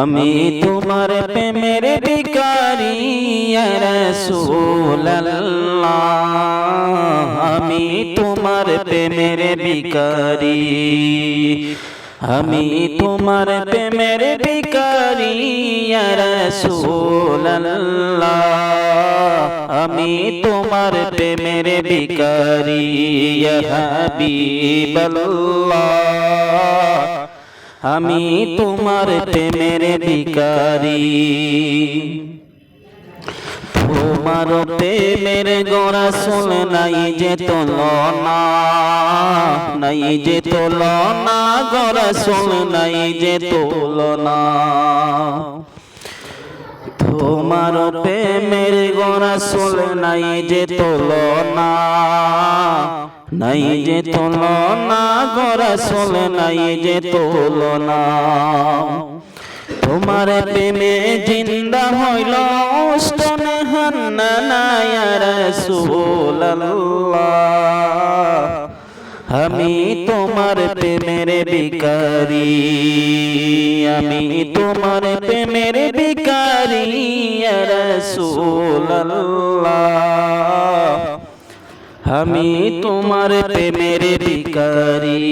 আমি তোমার প্রেমের ভিকারি ইয়া রাসূলুল্লাহ। আমি তোমার প্রেমের ভিকারি আমি তোমার প্রেমের ভিকারি ইয়া রাসূলুল্লাহ। আমি তোমার প্রেমের ইয়া হাবিবাল্লাহ। আমি তোমার প্রেমের ভিকারি তোমার প্রেমের গোড়া শুন নাই যে তোলনা নাই যে তোলনা গোড়া শুন নাই যে তোলনা। তোমার প্রেমের গোড়া শুন নাই যে তোলনা। নাই যে তুলনা গোরা সোল নাই যে তুলনা। তোমার প্রেমে জিন্দা হইল আমি তোমার প্রেমের বিকারি আমি তোমার প্রেমের বিকারি রসুল্লাহ আমি তোমার প্রেমের ভিকারি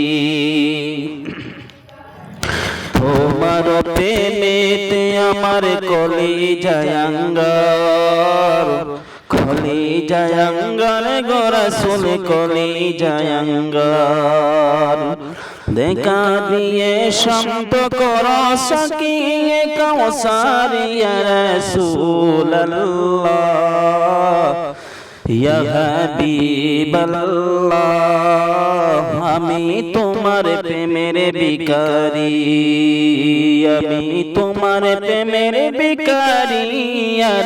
তোমার প্রেমেতে আমার কলি জায়াঙ্গার। কলি জায়াঙ্গার গোরা শুনে কলি জায়াঙ্গার। দেখা দিয়ে শান্ত কর সকিয়ে কাউসারিয়া রসুল্লাহ আমি তোমার প্রেমের বিকারি আমি তোমার প্রেমের বিকারি ইয়া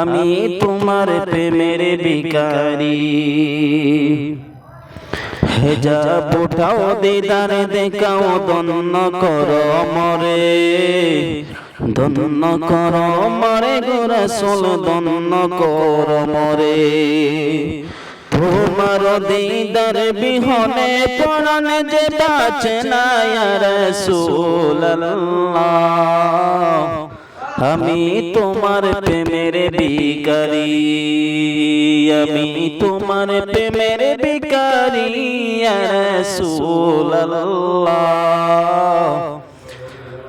আমি তোমার প্রেমের বিকারি হেজাব উঠাও দিদার, দেখাও দন্ন কর মরে। দন্ন কর মরে গোরসল দন্ন কর মরে। তোমার দিদার বিহনে পড়ান যে বাঁচে না রসুল্লাহ আমি তোমার প্রেমের বিকারি আমি তোমার প্রেমের বিকারি রসুল্লাহ